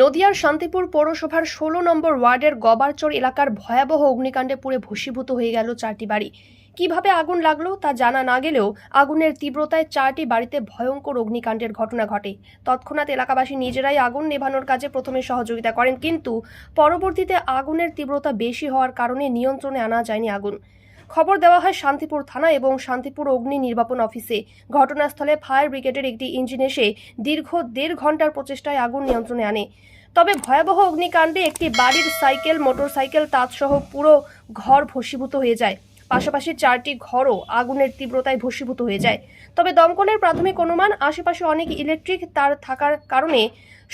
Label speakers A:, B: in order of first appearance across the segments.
A: নদিয়ার শান্তিপুর পৌরসভার ষোলো নম্বর ওয়ার্ডের গবারচর এলাকার ভয়াবহ অগ্নিকাণ্ডে পুড়ে ভস্মীভূত হয়ে গেল চারটি বাড়ি। কীভাবে আগুন লাগল তা জানা না গেলেও আগুনের তীব্রতায় চারটি বাড়িতে ভয়ঙ্কর অগ্নিকাণ্ডের ঘটনা ঘটে। তৎক্ষণাৎ এলাকাবাসী নিজেরাই আগুন নেভানোর কাজে প্রথমে সহযোগিতা করেন, কিন্তু পরবর্তীতে আগুনের তীব্রতা বেশি হওয়ার কারণে নিয়ন্ত্রণে আনা যায়নি আগুন। খবর দেওয়া হয় শান্তিপুর থানা এবং শান্তিপুর অগ্নি নির্বাপন অফিসে। ঘটনাস্থলে ফায়ার ব্রিগেডের একটি ইঞ্জিন এসে দীর্ঘ দেড় ঘণ্টার প্রচেষ্টায় আগুন নিয়ন্ত্রণে আনে। তবে ভয়াবহ অগ্নিকাণ্ডে একটি বাড়ির সাইকেল, মোটরসাইকেল, তাঁতসহ পুরো ঘর ভসীভূত হয়ে যায়। পাশাপাশি চারটি ঘরও আগুনের তীব্রতায় ভস্মীভূত হয়ে যায়। তবে দমকলের প্রাথমিক অনুমান, আশেপাশে অনেক ইলেকট্রিক তার থাকার কারণে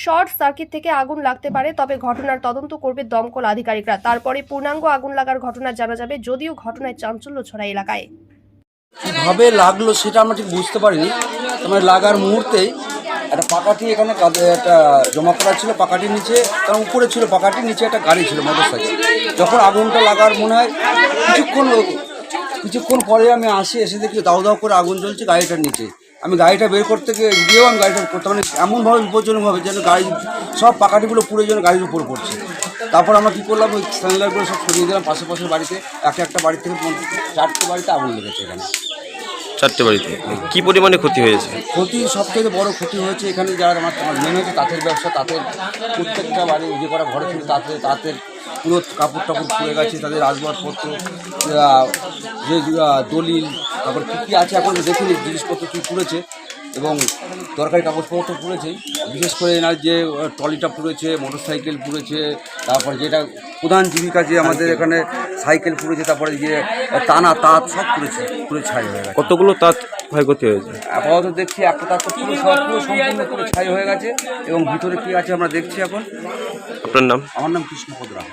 A: শর্ট সার্কিট থেকে আগুন লাগতে পারে, তবে ঘটনার তদন্ত করবে দমকল আধিকারিকরা। তারপরে পূর্ণাঙ্গ আগুন লাগার ঘটনা জানা যাবে, যদিও ঘটনায় চাঞ্চল্য ছড়া এলাকায়।
B: কীভাবে লাগল সেটা আমরা ঠিক বুঝতে পারিনি। তোমার লাগার মুহূর্তেই একটা পাকাটি এখানে একটা জমা করা ছিল পাকাটির নিচে, তার উপরে ছিল পাকাটির নিচে একটা গাড়ি ছিল মোটর সাইকেল যখন আগুনটা লাগার মনে হয়, কিছুক্ষণ কিছুক্ষণ পরে আমি আসি, এসে দেখি দাও দাও করে আগুন জ্বলছে গাড়িটার নিচে। আমি গাড়িটা বের করতে গিয়ে, গিয়েও আমি গাড়িটা করতে মানে এমনভাবে বিপজ্জনকভাবে যেন গাড়ি, সব পাকাটিগুলো পুরো যেন গাড়ির উপর পড়ছে। তারপর আমরা কী করলাম, ওই স্যান্ডলারগুলো সব সরিয়ে দিলাম পাশে পাশে বাড়িতে একটা একটা বাড়ি থেকে চারটে বাড়িতে আগুন লেগেছে এখানে।
C: চারটে বাড়িতে। কি পরিমাণে ক্ষতি হয়েছে?
B: ক্ষতি সব থেকে বড় ক্ষতি হয়েছে এখানে যারা আমার মেন হয়েছে তাঁতের ব্যবসা, তাঁতের প্রত্যেকটা বাড়ি যে করা ঘরে ছিল তাঁতের তাঁতের পুরো কাপড় টাপড় পুড়ে গেছে, তাদের আসবাবপত্র যে দলিল, তারপর কী কী আছে এখন দেখিনি জিনিসপত্র কী পুড়েছে এবং দরকারি কাগজপত্র পুড়েছে বিশেষ করে এনার যে ট্রলিটা পুড়েছে মোটর সাইকেল পুড়েছে তারপর যেটা প্রধান জীবিকা যে আমাদের এখানে সাইকেল পুড়েছে তারপরে যে টানা তাঁত সব পুড়েছে পুরো ছাই হয়ে গেছে।
C: কতগুলো তাঁত ক্ষয়ক্ষতি হয়েছে?
B: আপাতত দেখছি একটা তার তো পুরো সব পুরো সম্পূর্ণ পুরো ছাই হয়ে গেছে এবং ভিতরে কি আছে আমরা দেখছি এখন।
C: আপনার নাম?
B: আমার নাম কৃষ্ণপদ রায়।